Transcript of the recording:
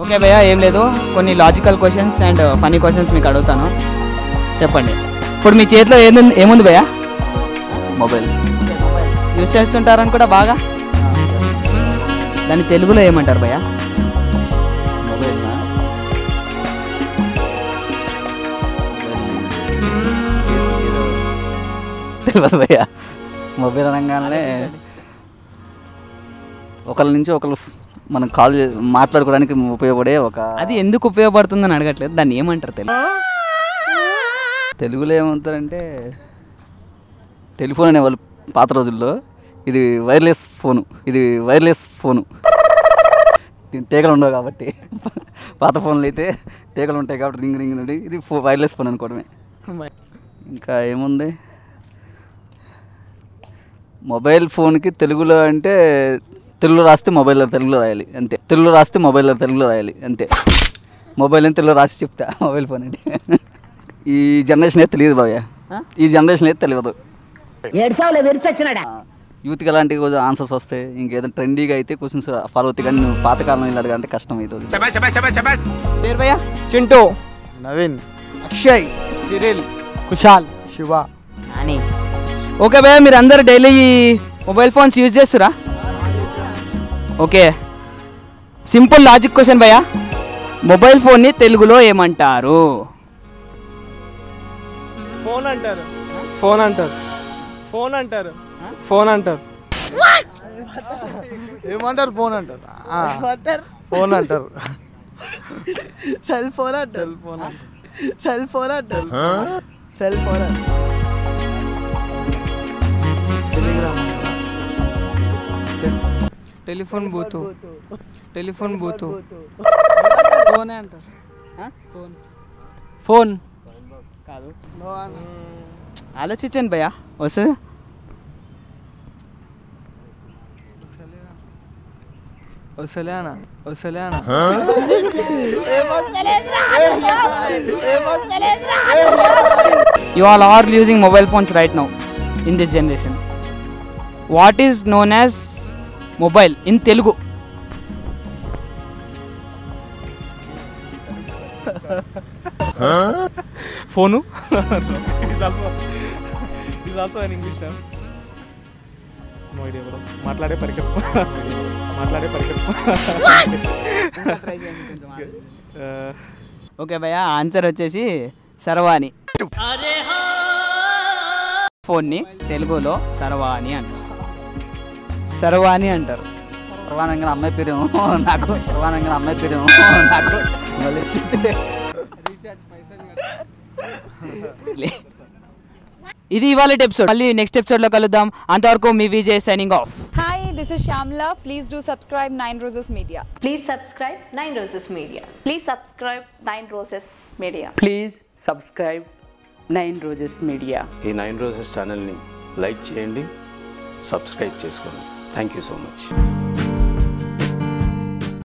Okay భయ్య ఏం లేదు. కొన్ని logical questions and funny questions మీకు అడుగుతాను. చెప్పండి. ఇప్పుడు మీ చేతిలో ఏముంది ఏముంది భయ్య? మొబైల్ యూస్ చేస్తుంటారని కూడా బాగా? దాన్ని తెలుగులో ఏమంటారు భయ్య? మొబైల్ తెలియదు భయ్య మొబైల్ అనగానే ఒకళ్ళ నుంచి ఒకళ్ళు మనం కాల్ మాట్లాడుకోవడానికి ఉపయోగపడే ఒక అది ఎందుకు ఉపయోగపడుతుందని అడగట్లేదు. దాన్ని ఏమంటారు తెలుగు? తెలుగులో ఏమంటారంటే టెలిఫోన్ అనేవాళ్ళు పాత రోజుల్లో. ఇది వైర్లెస్ ఫోను. ఇది వైర్లెస్ ఫోను. దీని తీగలు ఉండవు కాబట్టి. పాత ఫోన్లు అయితే తీగలు ఉంటాయి కాబట్టి రింగ్ రింగ్ నుండి ఇది ఫో వైర్లెస్ ఫోన్ అనుకోవడమే. ఇంకా ఏముంది? మొబైల్ ఫోన్కి తెలుగులో అంటే తెలుగులో రాస్తే మొబైల్లో తెలుగులో రాయాలి అంతే. తెలుగులో రాస్తే మొబైల్లో తెలుగులో రాయాలి అంతే. మొబైల్ అని తెలుగులో రాసి చెప్తా మొబైల్ ఫోన్ అంటే. ఈ జనరేషన్ అయితే తెలియదు బాబయ్య ఈ జనరేషన్ అయితే తెలియదు. యూత్కి ఎలాంటి ఆన్సర్స్ వస్తాయి? ఇంకేదైనా ట్రెండీగా అయితే క్వశ్చన్స్ ఫాలో అవుతాయి కానీ నువ్వు పాతకాలం ఇలా అడగాలంటే కష్టం అవుతుంది పేరు భయ్య? చింటూ. నవీన్. అక్షయ్. సిరిల్. కుషాల్ శివ. అని ఓకే భయ్య మీరు అందరు డైలీ మొబైల్ ఫోన్స్ యూజ్ చేస్తురా? ఓకే. సింపుల్ లాజిక్ క్వశ్చన్ భయ్య. మొబైల్ ఫోన్ని తెలుగులో ఏమంటారు? ఫోన్ అంటారు ఫోన్ అంటారు ఫోన్ అంటారు ఫోన్ అంటారు ఏమంటారు? ఫోన్ అంటారు ఫోన్ అంటారు. సెల్ ఫోన్ అంటారు. ఫోన్ సెల్ ఫోన్ అంటారు. సెల్ ఫోన్ అంటారు. టెలిఫోన్ బూతు టెలిఫోన్ బూతు ఫోనే అంటారు ఫోన్ ఫోన్ కాదు ఆలోచించండి భయ్య వస్తుంది are using mobile phones right now in this generation what is known as mobile in telugu phone? It also it also an English term no idea bro మాట్లాడే పరికరం. మాట్లాడే పరికరం. ఓకే భయ్య ఆన్సర్ వచ్చేసి సర్వాణి ఫోన్ని తెలుగులో సర్వాణి అంటారు. సర్వాణి అంటారు ప్రధానంగా అమ్మాయి పేరేమో నాకు ప్రధానంగా అమ్మాయి పేరేమో నాకు ఇది ఇవాళ ఎపిసోడ్ మళ్ళీ నెక్స్ట్ ఎపిసోడ్లో కలుద్దాం అంతవరకు మీ Vijay signing off Hi, this is Shamla. Please do subscribe Nine Roses Media. Please subscribe Nine Roses Media. Please subscribe Nine Roses Media. Please subscribe nine roses media ఈ నైన్ రోజెస్ ఛానల్ని like చేయండి subscribe చేసుకోండి Thank you so much.